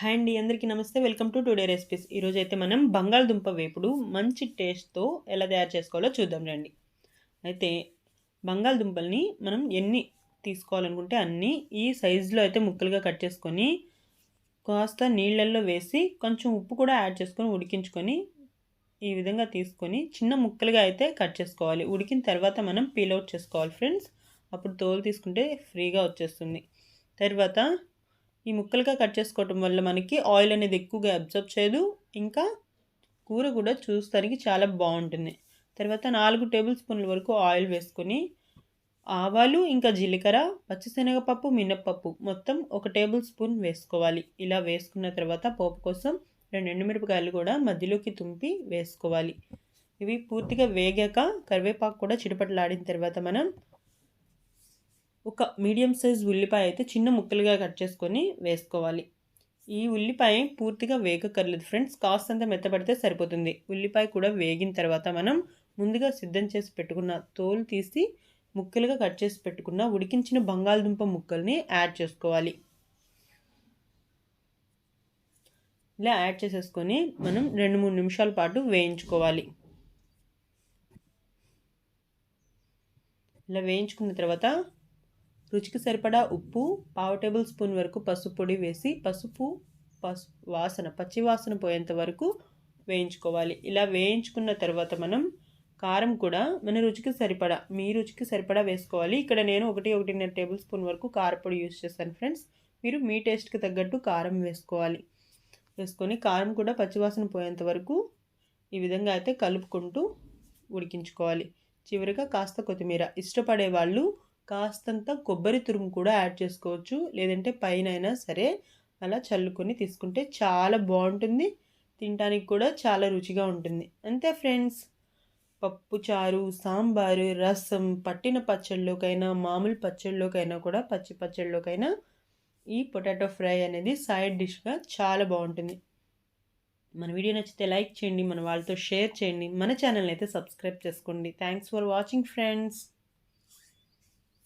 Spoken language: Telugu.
హాయ్ అండి అందరికీ నమస్తే. Welcome to today recipes. ఈరోజు అయితే మనం బంగాళదుంప వేపుడు మంచి టేస్ట్తో ఎలా తయారు చేసుకోవాలో చూద్దాం రండి. అయితే బంగాళదుంపల్ని మనం ఎన్ని తీసుకోవాలనుకుంటే అన్నీ ఈ సైజులో అయితే ముక్కలుగా కట్ చేసుకొని కాస్త నీళ్ళల్లో వేసి కొంచెం ఉప్పు కూడా యాడ్ చేసుకొని ఉడికించుకొని ఈ విధంగా తీసుకొని చిన్న ముక్కలుగా అయితే కట్ చేసుకోవాలి. ఉడికిన తర్వాత మనం పీల్ అవుట్ చేసుకోవాలి ఫ్రెండ్స్. అప్పుడు తోలు తీసుకుంటే ఫ్రీగా వచ్చేస్తుంది. తర్వాత ఈ ముక్కలుగా కట్ చేసుకోవటం వల్ల మనకి ఆయిల్ అనేది ఎక్కువగా అబ్జర్బ్ చేయదు. ఇంకా కూర కూడా చూస్తానికి చాలా బాగుంటుంది. తర్వాత నాలుగు టేబుల్ స్పూన్ల వరకు ఆయిల్ వేసుకొని ఆవాలు ఇంకా జీలకర్ర పచ్చిశనగపప్పు మినప్పప్పు మొత్తం ఒక టేబుల్ స్పూన్ వేసుకోవాలి. ఇలా వేసుకున్న తర్వాత పోపు కోసం రెండు ఎండుమిరపకాయలు కూడా మధ్యలోకి తుంపి వేసుకోవాలి. ఇవి పూర్తిగా వేగాక కరివేపాకు కూడా చిటపట్లాడిన తర్వాత మనం ఒక మీడియం సైజ్ ఉల్లిపాయ అయితే చిన్న ముక్కలుగా కట్ చేసుకొని వేసుకోవాలి. ఈ ఉల్లిపాయ పూర్తిగా వేగకర్లేదు ఫ్రెండ్స్. కాస్తంత మెత్తపడితే సరిపోతుంది. ఉల్లిపాయ కూడా వేగిన తర్వాత మనం ముందుగా సిద్ధం చేసి పెట్టుకున్న తోలు తీసి ముక్కలుగా కట్ చేసి పెట్టుకున్న ఉడికించిన బంగాళదుంప ముక్కల్ని యాడ్ చేసుకోవాలి. ఇలా యాడ్ చేసేసుకొని మనం రెండు మూడు నిమిషాల పాటు వేయించుకోవాలి. ఇలా వేయించుకున్న తర్వాత రుచికి సరిపడా ఉప్పు పావు టేబుల్ స్పూన్ వరకు పసుపు పొడి వేసి పసుపు పసు వాసన పచ్చి వాసన పోయేంత వరకు వేయించుకోవాలి. ఇలా వేయించుకున్న తర్వాత మనం కారం కూడా మన రుచికి సరిపడా మీ రుచికి సరిపడా వేసుకోవాలి. ఇక్కడ నేను ఒకటి ఒకటిన్నర టేబుల్ స్పూన్ వరకు కారపొడి యూస్ చేస్తాను ఫ్రెండ్స్. మీరు మీ టేస్ట్కి తగ్గట్టు కారం వేసుకోవాలి. వేసుకొని కారం కూడా పచ్చివాసన పోయేంత వరకు ఈ విధంగా అయితే కలుపుకుంటూ ఉడికించుకోవాలి. చివరిగా కాస్త కొత్తిమీర. ఇష్టపడే వాళ్ళు కాస్తంత కొబ్బరి తురుము కూడా యాడ్ చేసుకోవచ్చు. లేదంటే పైన అయినా సరే అలా చల్లుకొని తీసుకుంటే చాలా బాగుంటుంది. తినడానికి కూడా చాలా రుచిగా ఉంటుంది. అంతే ఫ్రెండ్స్. పప్పు చారు సాంబారు రసం పట్టిన పచ్చళ్ళలోకైనా మామూలు పచ్చళ్ళలోకైనా కూడా పచ్చి పచ్చళ్ళలోకైనా ఈ పొటాటో ఫ్రై అనేది సైడ్ డిష్గా చాలా బాగుంటుంది. మన వీడియో నచ్చితే లైక్ చేయండి మన వాళ్ళతో షేర్ చేయండి మన ఛానల్ని అయితే సబ్స్క్రైబ్ చేసుకోండి. Thanks for watching friends.